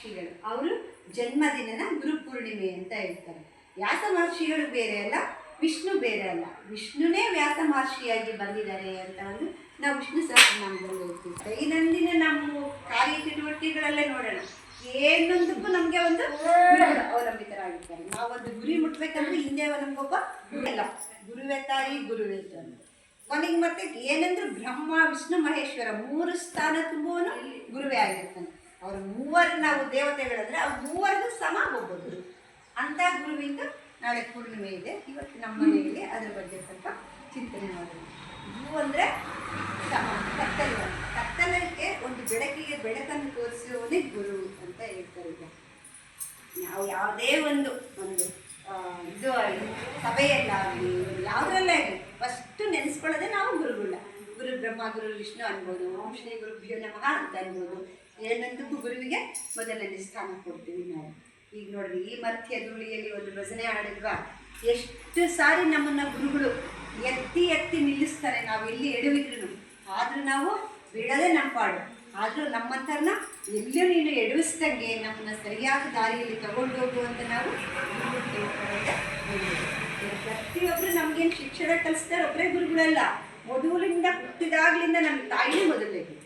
ಮಹರ್ಷಿಗಳು ಅವರು ಜನ್ಮದಿನನ ಗುರು ಪೂರ್ಣಿಮೆ ಅಂತ ಹೇಳ್ತಾರೆ. ವ್ಯಾಸ ಮಹರ್ಷಿಗಳು ಬೇರೆ ಅಲ್ಲ, ವಿಷ್ಣು ಬೇರೆ ಅಲ್ಲ. ವಿಷ್ಣುನೇ ವ್ಯಾಸ ಮಹರ್ಷಿಯಾಗಿ ಬಂದಿದ್ದಾರೆ ಅಂತ ಒಂದು ನಾವು ವಿಷ್ಣು ಸಹಸ್ರನಾಮದಲ್ಲಿ ಹೇಳ್ತೀವಿ ದೈನಂದಿನ ನಮ್ಮ ಕಾರ್ಯ ಚಟುವಟಿಕೆಗಳಲ್ಲೇ ನೋಡೋಣ. ಏನೊಂದಕ್ಕೂ ನಮಗೆ ಒಂದು ಅವಲಂಬಿತರಾಗಿರ್ತಾರೆ ನಾವೊಂದು ಗುರಿ ಮುಟ್ಬೇಕಂದ್ರೆ ಹಿಂದೆ ನಮಗೊಬ್ಬ ಇಲ್ಲ ಗುರುವೇ ತಾಯಿ, ಗುರುವೇ ತಂದು. ಕೊನೆಗೆ ಮತ್ತೆ ಏನಂದ್ರೆ ಬ್ರಹ್ಮ, ವಿಷ್ಣು, ಮಹೇಶ್ವರ ಮೂರು ಸ್ಥಾನ ತುಂಬುವನು ಗುರುವೇ ಆಗಿರ್ತಾನೆ. ಅವ್ರ ಮೂವರು ನಾವು ದೇವತೆಗಳಂದ್ರೆ ಅವ್ರ ಮೂವರಿಗೂ ಸಮ ಹೋಗ್ಬೋದು ಅಂತ ಗುರುವಿಂದ ನಾಳೆ ಪೂರ್ಣಿಮೆ ಇದೆ. ಇವತ್ತು ನಮ್ಮ ಮನೆಯಲ್ಲಿ ಅದ್ರ ಬಗ್ಗೆ ಸ್ವಲ್ಪ ಚಿಂತನೆ ಮಾಡೋದು ಗುರು ಅಂದರೆ ಸಮ, ಕತ್ತಲು. ಕತ್ತಲಕ್ಕೆ ಒಂದು ಬೆಳಕಿಗೆ ಬೆಳಕನ್ನು ತೋರಿಸುವವನೇ ಗುರು ಅಂತ ಹೇಳ್ತಾರೆ ಈಗ. ನಾವು ಯಾವುದೇ ಒಂದು ಒಂದು ಇದು ಆಗಲಿ, ಸಭೆಯಲ್ಲಾಗಲಿ, ಯಾವುದ್ರಲ್ಲೇ ಆಗಲಿ, ಫಸ್ಟು ನೆನೆಸ್ಕೊಳ್ಳೋದೇ ನಾವು ಗುರುಗಳ ಗುರು ಬ್ರಹ್ಮ, ಗುರು ವಿಷ್ಣು ಅನ್ಬೋದು, ಓಂ ಶ್ರೀ ಗುರುಭ್ಯೋ ನಮಃ ಅಂತ ಅನ್ಬೋದು. ಏನಂತಕ್ಕೂ ಗುರುವಿಗೆ ಮೊದಲನೇ ಸ್ಥಾನ ಕೊಡ್ತೀವಿ ನಾವು. ಈಗ ನೋಡ್ರಿ, ಈ ಮರ್ಥ್ಯ ಧೂಳಿಯಲ್ಲಿ ಒಂದು ಭಜನೆ ಆಡಿದ್ವಾ ಎಷ್ಟು ಸಾರಿ ನಮ್ಮನ್ನ ಗುರುಗಳು ಎತ್ತಿ ಎತ್ತಿ ನಿಲ್ಲಿಸ್ತಾರೆ. ನಾವು ಎಲ್ಲಿ ಎಡವಿದ್ರು ಆದರೂ ನಾವು ಬಿಡದೆ ನಮ್ಮ ಪಾಡು ಆದರೂ ನಮ್ಮಂಥರನ್ನ ಎಲ್ಲೂ ನೀನು ಎಡವಿಸ್ದಂಗೆ ನಮ್ಮನ್ನ ಸರಿಯಾದ ದಾರಿಯಲ್ಲಿ ತಗೊಂಡು ಹೋಗು ಅಂತ ನಾವು. ಪ್ರತಿಯೊಬ್ಬರು ನಮಗೇನು ಶಿಕ್ಷಣ ಕಲಿಸ್ತಾರೆ ಒಬ್ಬರೇ ಗುರುಗಳಲ್ಲ. ಮೊದಲಿಂದ ಹುಟ್ಟಿದಾಗ್ಲಿಂದ ನಮ್ಮ ತಾಯಿನೇ ಮೊದಲನೇ ಗುರು.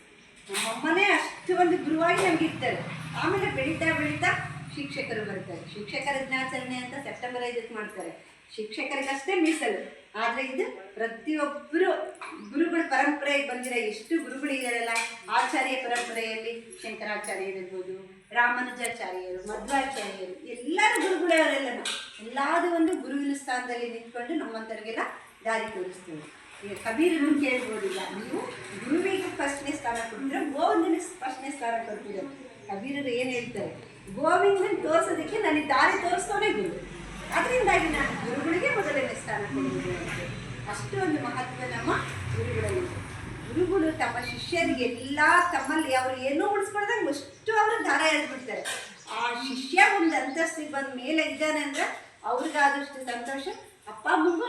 ನಮ್ಮಮ್ಮನೇ ಅಷ್ಟು ಒಂದು ಗುರುವಾಗಿ ನಮ್ಗೆ ಇರ್ತಾರೆ. ಆಮೇಲೆ ಬೆಳೀತಾ ಬೆಳೀತಾ ಶಿಕ್ಷಕರು ಬರ್ತಾರೆ. ಶಿಕ್ಷಕರ ದಿನಾಚರಣೆ ಅಂತ ಸೆಪ್ಟೆಂಬರ್ ಐದಕ್ಕೆ ಮಾಡ್ತಾರೆ. ಶಿಕ್ಷಕರಿಗಷ್ಟೇ ಮೀಸಲು. ಆದರೆ ಇದು ಪ್ರತಿಯೊಬ್ಬರು ಗುರುಗಳ ಪರಂಪರೆಗೆ ಬಂದಿರೋ ಎಷ್ಟು ಗುರುಗಳಿದಾರಲ್ಲ ಆಚಾರ್ಯ ಪರಂಪರೆಯಲ್ಲಿ ಶಂಕರಾಚಾರ್ಯರಿರ್ಬೋದು, ರಾಮಾನುಜಾಚಾರ್ಯರು, ಮಧ್ವಾಚಾರ್ಯರು, ಎಲ್ಲರೂ ಗುರುಗಳೇ ಅವರೆಲ್ಲ ಎಲ್ಲಾದ್ರೂ ಒಂದು ಗುರುವಿನ ಸ್ಥಾನದಲ್ಲಿ ನಿಂತ್ಕೊಂಡು ನಮ್ಮಂಥವ್ರಿಗೆಲ್ಲ ದಾರಿ ತೋರಿಸ್ತೇವೆ ಈಗ ಕಬೀರನ್ನು ಕೇಳ್ಬೋದಿಲ್ಲ. ನೀವು ಗುರುವಿಗೆ ಕೊಡ್ತೀರ. ಕಬೀರರು ಏನು ಹೇಳ್ತಾರೆ? ಗೋವಿಂದನ್ ತೋರಿಸೋದಕ್ಕೆ ನನಗೆ ದಾರಿ ತೋರಿಸ್ತವನೇ ಗುರು. ಅದರಿಂದಾಗಿ ನಾನು ಗುರುಗಳಿಗೆ ಮೊದಲನೇ ಸ್ಥಾನ. ಅಷ್ಟು ಒಂದು ಮಹತ್ವ ನಮ್ಮ ಗುರುಗಳಲ್ಲಿ. ಗುರುಗಳು ತಮ್ಮ ಶಿಷ್ಯರಿಗೆ ಎಲ್ಲ ತಮ್ಮಲ್ಲಿ ಅವರು ಏನೂ ಉಳಿಸ್ಕೊಳ್ದಂಗೆ ಅಷ್ಟು ಅವರು ದಾರ ಹೇಳ್ಬಿಡ್ತಾರೆ ಆ ಶಿಷ್ಯ ಒಂದು ಅಂತಸ್ತಿಗೆ ಬಂದ ಮೇಲೆ ಇದ್ದಾನೆ ಅಂದ್ರೆ ಅವ್ರಿಗಾದಷ್ಟು ಸಂತೋಷ ಅಪ್ಪ ಅಮ್ಮಗೂ